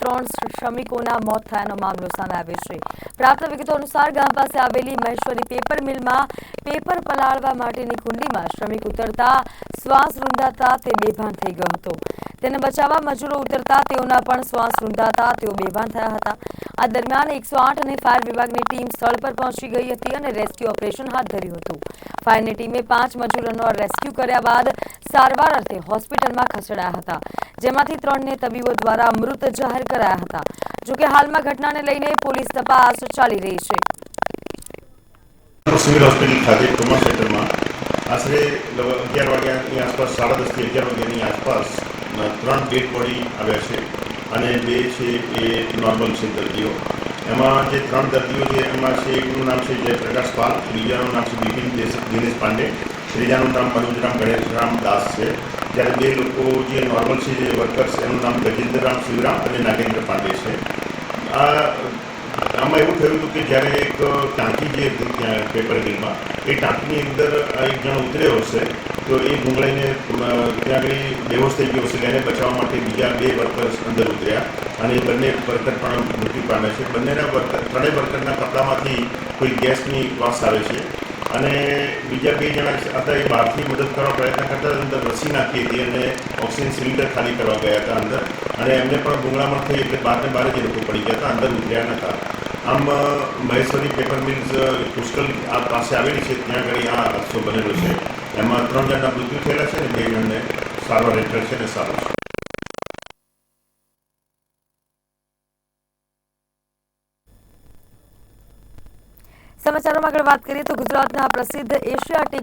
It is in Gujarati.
ત્રણ શ્રમિકોના મોત થયાનો મામલો સામે આવ્યો છે. પ્રાપ્ત વિગતો અનુસાર ગામ પાસે આવેલી મહેશ્વરી પેપર મિલમાં પેપર પલાળવા માટેની કુંડીમાં શ્રમિક ઉતરતા શ્વાસ રૂંધાતા તે બેભાન થઈ ગયો હતો. તેને બચાવવા મજૂરો ઉતરતા, તેઓના પણ શ્વાસ રૂંધાતા, તેઓ બેભાન થયા હતા. આ દરમિયાન એકસો આઠ અને ફાયર વિભાગની ટીમ સ્થળ પર પહોંચી ગઈ હતી અને રેસ્ક્યુ ઓપરેશન હાથ ધર્યું હતું. ફાયરની ટીમે પાંચ મજૂરોનો રેસ્ક્યુ કર્યા બાદ સારવાર અર્થે હોસ્પિટલમાં ખસેડાયા હતા, જેમાંથી ત્રણને તબીબો દ્વારા મૃત જાહેર કરાયા હતા. જોકે હાલમાં ઘટનાને લઈને પોલીસ તપાસ ચાલી રહી છે. સિવિલ હોસ્પિટલ ખાતે ટ્રોમા સેન્ટરમાં આશરે અગિયાર વાગ્યાની આસપાસ, સાડા દસથી અગિયાર વાગ્યાની આસપાસ ત્રણ ડેડ બોડી આવ્યા છે અને બે છે એ નોર્મલ છે દર્દીઓ. એમાં જે ત્રણ દર્દીઓ છે, એમાં છે એકનું નામ છે જયપ્રકાશ પાલ, બીજાનું નામ છે બિપિન દિનેશ પાંડે, ત્રીજાનું નામ મનોજરામ ગણેશરામ દાસ છે. જ્યારે બે લોકો જે નોર્મલ છે જે વર્કર્સ એનું નામ ગજેન્દ્રરામ શિવરામ અને નાગેન્દ્ર પાંડે છે. આ આમાં એવું થયું હતું કે જ્યારે એક ટાંકી જે ત્યાં પેપર મિલમાં, એ ટાંકીની અંદર એક જણ ઉતર્યો હશે, તો એ ગુંગળાઈને ત્યાં આગળ બેહોશ થઈ ગયો હશે એને બચાવવા માટે બીજા બે વર્કર્સ અંદર ઉતર્યા અને એ બંને વર્કર પણ મૃત્યુ પામે છે. બંનેના વર્કર, ત્રણેય વર્કરના કપડામાંથી કોઈ ગેસની વાસ આવે છે અને બીજા બે જણા હતા એ બહારથી મદદ કરવા પ્રયત્ન કરતા અંદર રસી નાખી હતી અને ઓક્સિજન સિલિન્ડર ખાલી કરવા ગયા હતા અંદર અને એમને પણ ગુંગળામણ થઈ એટલે બહારને બહાર જ લોકો પડી ગયા હતા, અંદર ઉતર્યા નહોતા આમ મહેશ્વરી પેપર મિલ્સ પુષ્કલ આ પાસે આવેલી છે. ત્યાં આગળ આ હાદસો બનેલો છે. એમાં ત્રણ જણના મૃત્યુ થયેલા છે અને બે જણને સારવાર હેઠળ છે અને સારું છે. સમાચારોમાં આગળ વાત કરીએ તો ગુજરાતના પ્રસિદ્ધ એશિયાટિક